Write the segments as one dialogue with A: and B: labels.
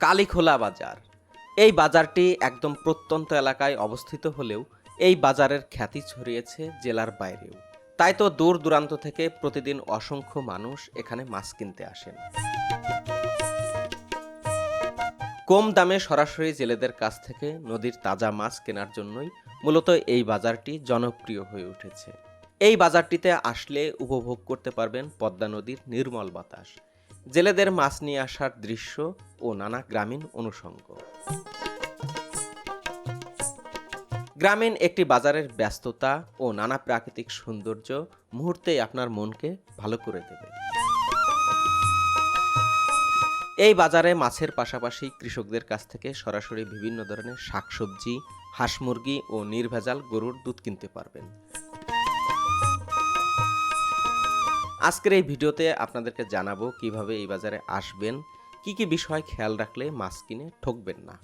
A: কালীখোলা বাজার। এই বাজারটি একদম প্রত্যন্ত এলাকায় অবস্থিত হলেও এই বাজারের খ্যাতি ছড়িয়েছে জেলার বাইরেও। তাই তো দূর দূরান্ত থেকে প্রতিদিন অসংখ্য মানুষ এখানে মাছ কিনতে আসেন। কম দামে সরাসরি জেলেদের কাছ থেকে নদীর তাজা মাছ কেনার জন্যই মূলত এই বাজারটি জনপ্রিয় হয়ে উঠেছে। এই বাজারটিতে আসলে উপভোগ করতে পারবেন পদ্মা নদীর নির্মল বাতাস। জেলেদের মাছ নিয়ে আসার দৃশ্য ও নানা গ্রামীণ অনুষঙ্গ। গ্রামীণ একটি বাজারের ব্যস্ততা ও নানা প্রাকৃতিক সৌন্দর্য মুহূর্তেই আপনার মনকে ভালো করে দেবে। এই বাজারে মাছের পাশাপাশি কৃষকদের কাছ থেকে সরাসরি বিভিন্ন ধরনের শাকসবজি, হাঁস মুরগি ও নির্ভেজাল গরুর দুধ কিনতে পারবেন। আজকের এই ভিডিওতে আপনাদেরকে জানাব কীভাবে এই বাজারে আসবেন, কি কি বিষয় খেয়াল রাখলে মাছ কিনে ঠকবেন না।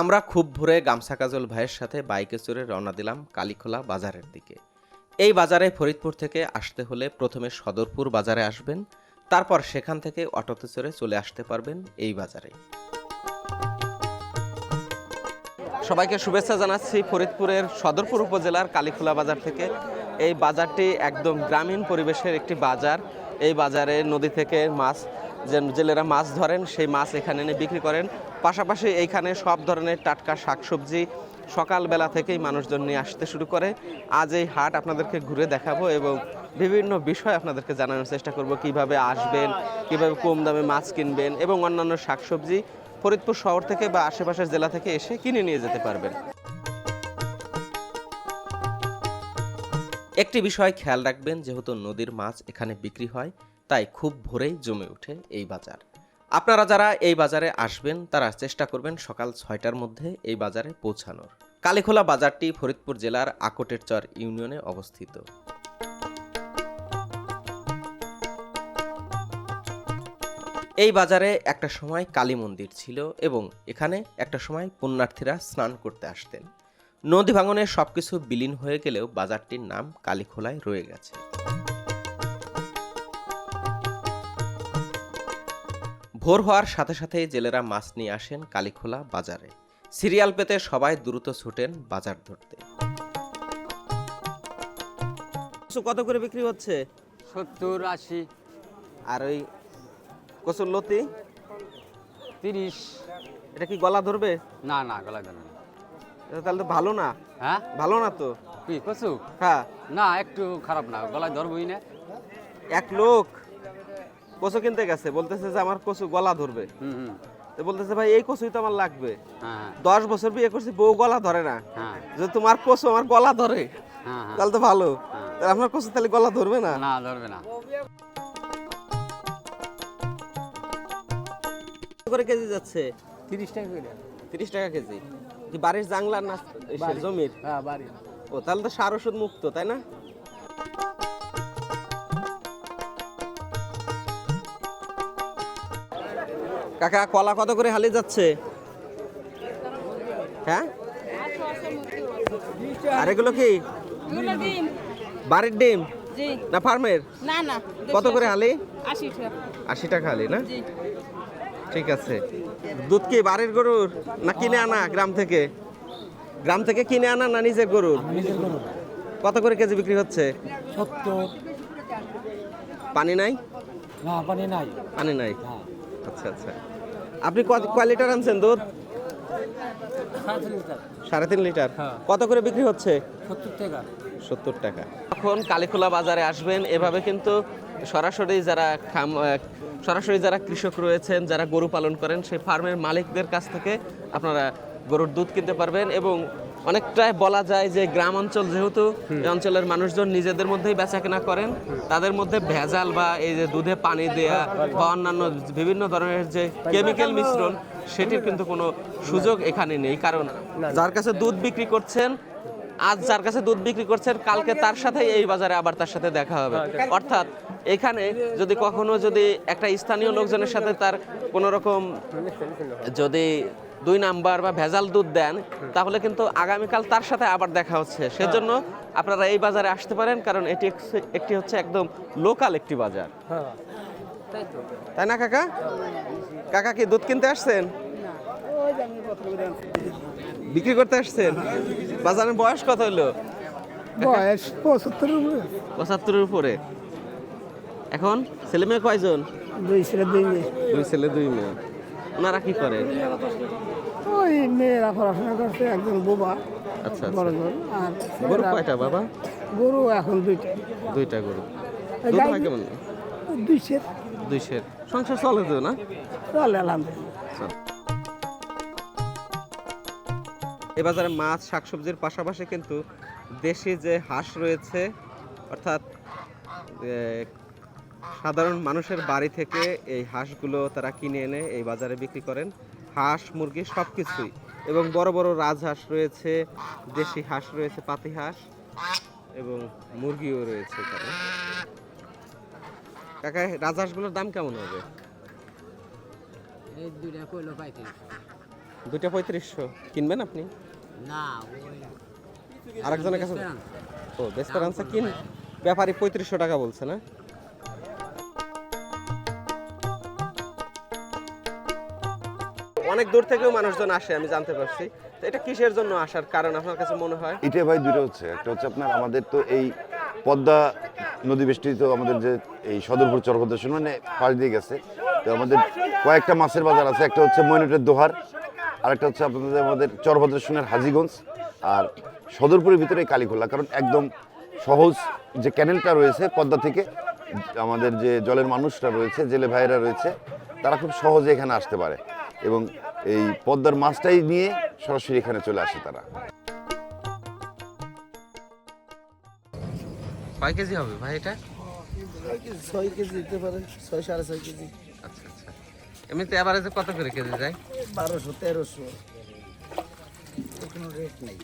A: আমরা খুব ভোরে গামছা কাজল ভাইয়ের সাথে বাইকে চড়ে রওনা দিলাম কালীখোলা বাজারের দিকে। এই বাজারে ফরিদপুর থেকে আসতে হলে প্রথমে সদরপুর বাজারে আসবেন তারপর সেখান থেকে অটোতে চড়ে চলে আসতে পারবেন এই বাজারে। সবাইকে শুভেচ্ছা জানাচ্ছি ফরিদপুরের সদরপুর উপজেলার কালীখোলা বাজার থেকে। এই বাজারটি একদম গ্রামীণ পরিবেশের একটি বাজার। এই বাজারে নদী থেকে মাছ, যে জেলেরা মাছ ধরেন, সেই মাছ এখানে এনে বিক্রি করেন। পাশাপাশি এইখানে সব ধরনের টাটকা শাকসবজি সকালবেলা থেকেই মানুষজন নিয়ে আসতে শুরু করে। আজ এই হাট আপনাদেরকে ঘুরে দেখাবো এবং বিভিন্ন বিষয় আপনাদেরকে জানানোর চেষ্টা করব, কীভাবে আসবেন, কীভাবে কম দামে মাছ কিনবেন এবং অন্যান্য শাকসবজি ফরিদপুর শহর থেকে বা আশেপাশের জেলা থেকে এসে কিনে নিয়ে যেতে পারবেন। একটি বিষয় খেয়াল রাখবেন, যেহেতু নদীর মাছ এখানে বিক্রি হয়, তাই খুব ভোরেই জমে ওঠে এই বাজার। আপনারা যারা এই বাজারে আসবেন, তারা চেষ্টা করবেন সকাল ছয়টার মধ্যে এই বাজারে পৌঁছানোর। কালীখোলা বাজারটি ফরিদপুর জেলার আকটের চর ইউনিয়নে অবস্থিত। এই বাজারে একটা সময় কালী মন্দির ছিল এবং এখানে একটা সময় পুণ্যার্থীরা স্নান করতে আসতেন। নদী ভাঙনে সবকিছু বিলীন হয়ে গেলেও বাজারটির নাম কালীখোলায় রয়ে গেছে। ভোর হওয়ার সাথে সাথে জেলেরা মাছ নিয়ে আসেন কালীখোলা বাজারে। সিরিয়াল পেতে সবাই দ্রুত ছুটেন বাজার ধরতে। কত করে বিক্রি হচ্ছে?
B: সত্তর আশি।
A: আর ওই কচুর লতি?
B: তিরিশ।
A: এটা কি গলা ধরবে?
B: না না গলা
A: এটা তাহলে তো ভালো না।
B: হ্যাঁ?
A: ভালো না তো।
B: কি কচু?
A: হ্যাঁ।
B: না একটু খারাপ না গলায় ধরবই না।
A: এক লোক কচু কিনতে গেছে বলতেছে যে আমার কচু গলা ধরবে।
B: হুম হুম।
A: তো বলতেছে ভাই এই কচুই তো আমার লাগবে।
B: হ্যাঁ
A: দশ বছর বিয়ে করছি বউ গলা ধরে না।
B: হ্যাঁ।
A: যদি তোমার কচু আমার গলা ধরে
B: হ্যাঁ হ্যাঁ।
A: তাহলে তো ভালো।
B: হ্যাঁ।
A: আপনার কচু তাহলে গলা ধরবে না?
B: না ধরবে না।
A: করে কেজি যাচ্ছে?
B: তিরিশ টাকা করে।
A: তিরিশ টাকা কেজি? কি বাড়ির জাংলার না জমির?
B: হ্যাঁ বাড়ি
A: ও তাহলে তো সার ওষুধ মুক্ত তাই না? কাকা কলা কত করে হালি যাচ্ছে? হ্যাঁ? আর এগুলো কি? বাড়ির ডিম? না ফার্মের?
C: না না
A: কত করে হালি?
C: আশি টাকা।
A: আশি টাকা হালি না? ঠিক আছে। দুধ কি বাড়ির গরুর না কিনে আনা গ্রাম থেকে? গ্রাম থেকে কিনে আনা না নিজের গরুর? কত করে কেজি বিক্রি হচ্ছে?
D: সত্তর।
A: পানি নাই?
D: না পানি নাই।
A: পানি নাই? আচ্ছা আচ্ছা। আপনি কত কয় লিটার আনছেন দুধ? সাড়ে তিন লিটার।
D: হ্যাঁ।
A: কত করে বিক্রি হচ্ছে?
D: সত্তর টাকা।
A: এখন কালীখোলা বাজারে আসবেন। এভাবে কিন্তু সরাসরি যারা সরাসরি যারা কৃষক রয়েছেন যারা গরু পালন করেন সেই ফার্মের মালিকদের কাছ থেকে আপনারা গরুর দুধ কিনতে পারবেন এবং অনেকটাই বলা যায় যে গ্রাম অঞ্চল যেহেতু এই অঞ্চলের মানুষজন নিজেদের মধ্যেই বেচা কেনা করেন তাদের মধ্যে ভেজাল বা এই যে দুধে পানি দেয়া বা অন্যান্য বিভিন্ন ধরনের যে কেমিক্যাল মিশ্রণ সেটির কিন্তু কোনো সুযোগ এখানে নেই কারণ যার কাছে দুধ বিক্রি করছেন আজ যার কাছে দুধ বিক্রি করছেন কালকে তার সাথে এই বাজারে আবার তার সাথে দেখা হবে। অর্থাৎ এখানে যদি কখনো যদি একটা স্থানীয় লোকজনের সাথে তার কোনো রকম যদি দুই নাম্বার বা ভেজাল দুধ দেন তাহলে কিন্তু আগামীকাল তার সাথে আবার দেখা হচ্ছে। সেজন্য আপনারা এই বাজারে আসতে পারেন কারণ এটি একটি- হচ্ছে একদম লোকাল একটি বাজার। তাই না কাকা? কাকা কি দুধ কিনতে আসছেন? বিক্রি করতে আসছেন? বাজারের বয়স কত হলো?
E: বয়স পঁচাত্তর
A: পঁচাত্তরের উপরে। এখন ছেলে মেয়ে কয়জন?
E: দুই ছেলে দুই মেয়ে।
A: দুই ছেলে দুই মেয়ে। ওনারা কি করে?
E: ওই মেয়েরা পড়াশোনা করছে একজন বোবা
A: আচ্ছা আচ্ছা।
E: বড়জন আর
A: গরু কয়টা বাবা?
E: গরু এখন দুইটা।
A: দুইটা গরু। দুধ হয় কেমন?
E: দুই সের।
A: দুই সের। সংসার চলে তো না?
E: চলে আলহামদুলিল্লাহ।
A: এ বাজারে মাছ, শাকসবজির পাশাপাশি কিন্তু দেশি যে হাঁস রয়েছে, অর্থাৎ সাধারণ মানুষের বাড়ি থেকে এই হাঁসগুলো তারা কিনে এনে এই বাজারে বিক্রি করেন। হাঁস, মুরগি সব কিছুই এবং বড় বড় রাজহাঁস রয়েছে, দেশি হাঁস রয়েছে, পাতি হাঁস, এবং মুরগিও রয়েছে এখানে। কাকা রাজহাঁসগুলোর দাম কেমন হবে?
B: এই কইলো
A: দুইটা পঁয়ত্রিশশো। কিনবেন আপনি?
B: না
A: আরেকজনের কাছে ও বেসপারান্সা কিন ব্যাপারী পঁয়ত্রিশশো টাকা বলছে না? অনেক দূর থেকেও মানুষজন আসে আমি জানতে পারছি। তো এটা কিসের জন্য আসার কারণ আপনার কাছে মনে হয়?
F: এটা ভাই দুটো হচ্ছে। একটা হচ্ছে আপনার আমাদের তো এই পদ্মা নদী বেষ্টিত আমাদের যে এই সদরপুর চরভদ্রেশ্বর মানে পাশ দিয়ে গেছে। তো আমাদের কয়েকটা মাছের বাজার আছে। একটা হচ্ছে ময়নটের দোহার আরেকটা হচ্ছে আপনাদের আমাদের চরভদ্রেশ্বরের হাজিগঞ্জ আর সদরপুরের ভিতরে কালীখোলা কারণ একদম সহজ যে ক্যানেলটা রয়েছে পদ্মা থেকে আমাদের যে জলের মানুষরা রয়েছে জেলে ভাইয়েরা রয়েছে তারা খুব সহজে এখানে আসতে পারে এবং এই পদ্মার মাছটাই নিয়ে সরাসরি এখানে চলে আসে তারা।
A: কয় কেজি হবে ভাই এটা?
E: ছয় কেজি দিতে পারে ছয় সাড়ে ছয় কেজি।
A: আচ্ছা আচ্ছা। এমনিতে কত করে কেজি যায়?
E: বারোশো তেরোশো। কোনো রেট নেই।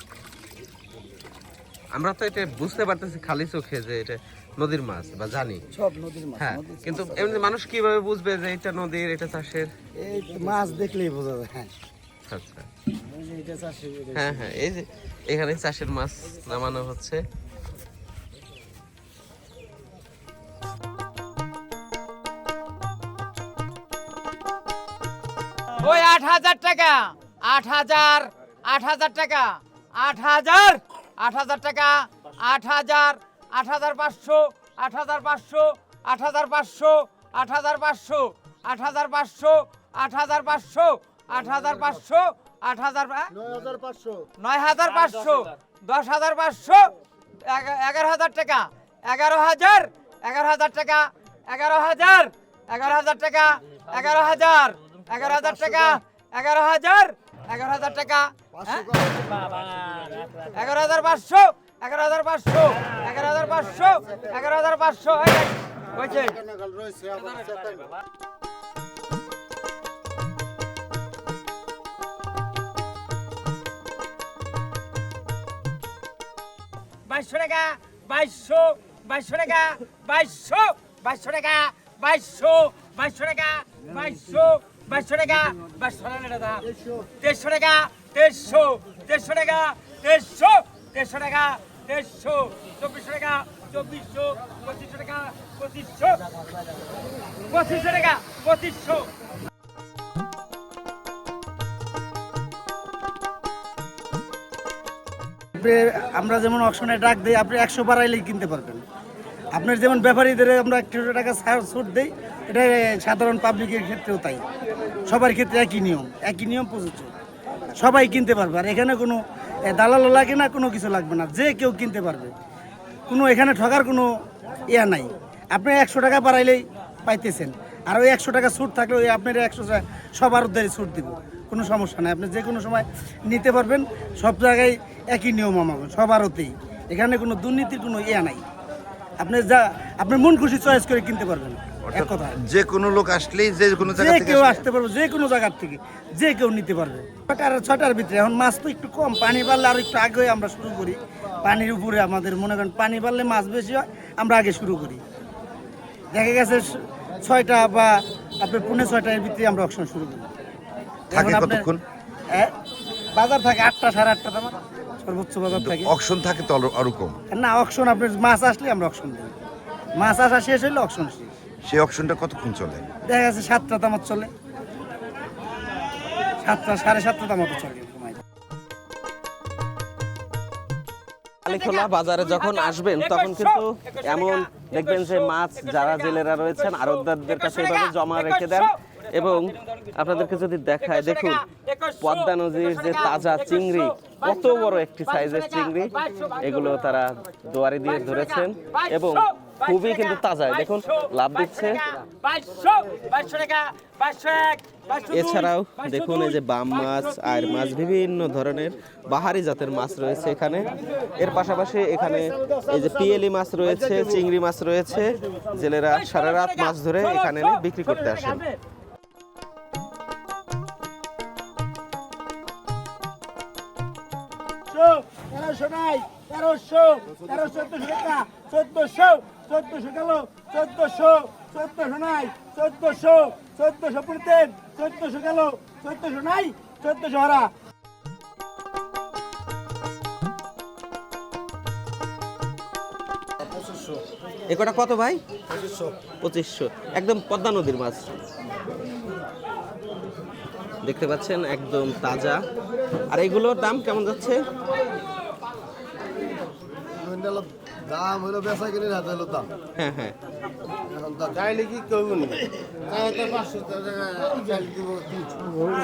A: আমরা তো এটা বুঝতে পারতেছি খালি চোখে যে এটা নদীর মাছ বা জানি।
E: সব নদীর মাছ
A: হ্যাঁ কিন্তু এমনি মানুষ কীভাবে বুঝবে যে এটা নদীর এটা চাষের?
E: এই মাছ দেখলেই বোঝা যায় হ্যাঁ।
A: আচ্ছা। হ্যাঁ হ্যাঁ এই যে এখানে চাষের মাছ নামানো হচ্ছে।
G: ওই আট হাজার টাকা আট হাজার আট হাজার টাকা আট হাজার আট হাজার টাকা আট হাজার আট হাজার পাঁচশো আট হাজার পাঁচশো আট হাজার পাঁচশো আট হাজার পাঁচশো আট হাজার পাঁচশো আট হাজার পাঁচশো আট হাজার পাঁচশো আট হাজার নয় হাজার পাঁচশো দশ হাজার পাঁচশো এগা- এগারো হাজার টাকা এগারো হাজার এগারো হাজার টাকা এগারো হাজার এগারো হাজার টাকা এগারো হাজার এগারো হাজার টাকা এগারো হাজার এগারো হাজার টাকা হ্যাঁ? এগারো হাজার পাঁচশো এগারো হাজার পাঁচশো এগারো হাজার পাঁচশো এগারো হাজার পাঁচশো হয়েছে বাইশশো টাকা বাইশশো বাইশশো টাকা বাইশশো বাইশশো টাকা বাইশশো বাইশশো টাকা বাইশশো বাইশশো টাকা টাকা টাকা টাকা টাকা টাকা, চব্বিশশো টাকা, পঁচিশশো পঁচিশশো টাকা, পঁচিশশো।
E: আমরা যেমন অকশনে ডাক দিই, আপনি একশো বাড়াইলেই কিনতে পারবেন। আপনার যেমন ব্যাপারীদের আমরা একশো টাকা ছাড় ছুট দিই এটা সাধারণ পাবলিকের ক্ষেত্রেও তাই। সবার ক্ষেত্রে একই নিয়ম একই নিয়ম প্রযোজ্য। সবাই কিনতে পারবে, আর এখানে কোনো দালালও লাগে না, কোনো কিছু লাগবে না, যে কেউ কিনতে পারবে। কোনো এখানে ঠকার কোনো ইয়া নাই। আপনি একশো টাকা বাড়াইলেই পাইতেছেন, আর ওই একশো টাকা ছুট থাকলে ওই আপনার একশো সবার উদ্ধারে ছুট দিব। কোনো সমস্যা নাই, আপনি যে কোনো সময় নিতে পারবেন, সব জায়গায় একই নিয়ম আমাকে সবারতেই এখানে কোনো দুর্নীতির কোনো ইয়া নাই। আপনি যা আপনি মন খুশি চয়েস করে কিনতে পারবেন। এক কথা।
F: যে কোনো লোক আসলেই যে কোনো
E: যে কেউ আসতে পারবে যে কোনো জায়গার থেকে যে কেউ নিতে পারবে। ছটার ছটার ভিতরে এখন মাছ তো একটু কম পানি বাড়লে আর একটু আগে আমরা শুরু করি। পানির উপরে আমাদের মনে করেন পানি বাড়লে মাছ বেশি হয় আমরা আগে শুরু করি। দেখা গেছে ছয়টা বা আপনার পৌনে ছয়টার ভিতরে আমরা অকশন শুরু করি।
F: থাকে কতক্ষণ?
E: হ্যাঁ? বাজার থাকে আটটা সাড়ে আটটা দাম সর্বোচ্চ বাজার থাকে।
F: অকশন থাকে তো আরো- আরও কম।
E: না অকশন আপনার মাছ আসলে আমরা অকশন দিই। মাছ আসা শেষ হইলে অকশন শেষ।
F: সেই অকশনটা কতক্ষণ চলে?
E: দেখা যাচ্ছে সাতটা দামত চলে। সাতটা সাড়ে সাতটা দামত চলে।
A: কালীখোলা বাজারে যখন আসবেন তখন কিন্তু এমন দেখবেন যে মাছ যারা জেলেরা রয়েছেন আড়তদারদের কাছে এভাবে জমা রেখে দেন। এবং আপনাদেরকে যদি দেখায় দেখুন পদ্মা নদীর যে তাজা চিংড়ি কত বড় একটি সাইজের চিংড়ি এগুলো তারা দুয়ারে দিয়ে ধরেছেন এবং খুবই কিন্তু তাজা। দেখুন লাভ দিচ্ছে। এছাড়াও দেখুন এই যে বাম মাছ আর মাছ বিভিন্ন ধরনের বাহারি জাতের মাছ রয়েছে এখানে। এর পাশাপাশি এখানে এই যে পিয়েলি মাছ রয়েছে চিংড়ি মাছ রয়েছে। জেলেরা সারা রাত মাছ ধরে এখানে বিক্রি করতে আসেন।
E: তেরোশো নাই তেরোশো তেরো চোদ্দশো টাকা চোদ্দশো চোদ্দশো গেল চোদ্দশো চোদ্দশো নাই চোদ্দশো চোদ্দশো পুরতেন চোদ্দশো গেল চোদ্দশো নাই চোদ্দশো হারা।
A: এ কটা কত ভাই? পঁচিশশো। একদম পদ্মা নদীর মাছ। দেখতে পাচ্ছেন একদম তাজা। আর এগুলোর দাম কেমন যাচ্ছে?
H: দাম হলো বেচা কিনে হাতে হলো দাম।
A: হ্যাঁ হ্যাঁ।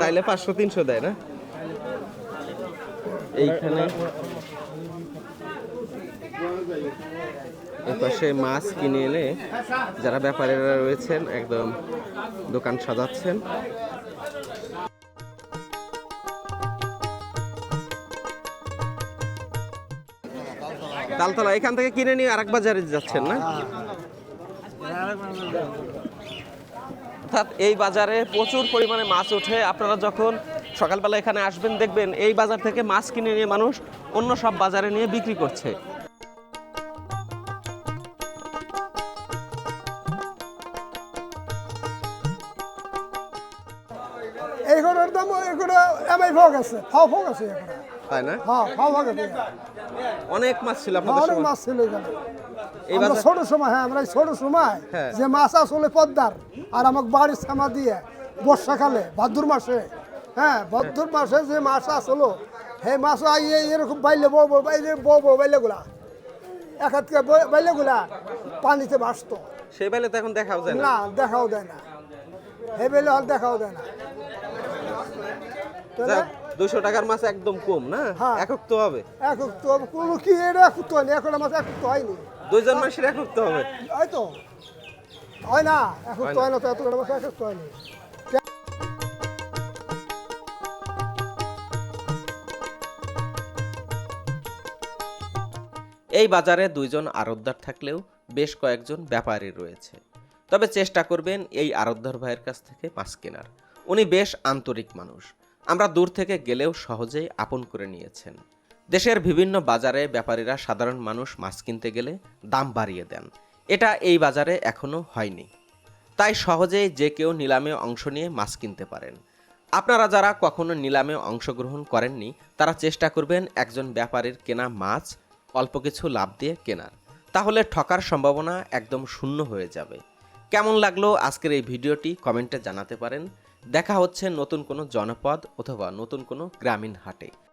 H: চাইলে পাঁচশো তিনশো।
A: দেয় না? এইখানে পাশে মাছ কিনে এনে যারা ব্যাপারীরা রয়েছেন একদম দোকান সাজাচ্ছেন। তালতলা এখান থেকে কিনে নিয়ে আরেক বাজারে যাচ্ছেন না? অর্থাৎ এই বাজারে প্রচুর পরিমাণে মাছ ওঠে। আপনারা যখন সকালবেলা এখানে আসবেন দেখবেন এই বাজার থেকে মাছ কিনে নিয়ে মানুষ অন্য সব বাজারে নিয়ে বিক্রি করছে।
I: এইগুলোর দাম এগুলো এমআই ভোগ আছে ফাও ভোগ আছে এগুলো
A: তাই না?
I: হ্যাঁ ফাও ভোগ আছে।
A: অনেক মাছ ছিল আপনাদের
I: অনেক মাছ ছিল এখানে। আমরা ছোট সময় হ্যাঁ আমরা ছোট সময়
A: হ্যাঁ।
I: যে মাছ আসলে পদ্মার আর আমাকে বাড়ির সামা দিয়ে বর্ষাকালে ভাদ্র মাসে হ্যাঁ ভাদ্র মাসে যে মাছ আসলো সেই মাছ আইয়ে এরকম বাইলে বউ বউ বাইলে বউ বউ বাইলে গুলা। এক হাত বাইলে গুলা পানিতে ভাসতো।
A: সেই বেলে তো এখন দেখাও যায় না।
I: দেখাও দেয় না। হে বেলে হল দেখাও দেয় না। তাহলে
A: দুশো টাকার মাছ একদম কম না?
I: হ্যাঁ।
A: একক তো হবে।
I: একক তো কোনো কি এটা একক তো হয়নি এখন আমার একক তো হয়নি।
A: দুইজন মাসের একক তো হবে।
I: হয় তো? হয় না? একক তো হয় না। তো এত মাছ একক তো হয়নি।
A: এই বাজারে দুইজন আড়তদার থাকলেও বেশ কয়েকজন ব্যাপারী রয়েছে। তবে চেষ্টা করবেন এই আড়তদার ভাইয়ের কাছ থেকে মাছ কেনার। উনি বেশ আন্তরিক মানুষ। আমরা দূর থেকে গেলেও সহজেই আপন করে নিয়েছেন। দেশের বিভিন্ন বাজারে ব্যাপারীরা সাধারণ মানুষ মাছ কিনতে গেলে দাম বাড়িয়ে দেন। এটা এই বাজারে এখনও হয়নি। তাই সহজেই যে কেউ নিলামে অংশ নিয়ে মাছ কিনতে পারেন। আপনারা যারা কখনো নিলামে অংশগ্রহণ করেননি, তারা চেষ্টা করবেন একজন ব্যাপারীর কেনা মাছ অল্প কিছু লাভ দিয়ে কেনার। তাহলে ঠকার সম্ভাবনা একদম শূন্য হয়ে যাবে। কেমন লাগল আজকের এই ভিডিওটি কমেন্টে জানাতে পারেন। দেখা হচ্ছে নতুন কোনো জনপদ অথবা নতুন কোনো গ্রামীণ হাটে।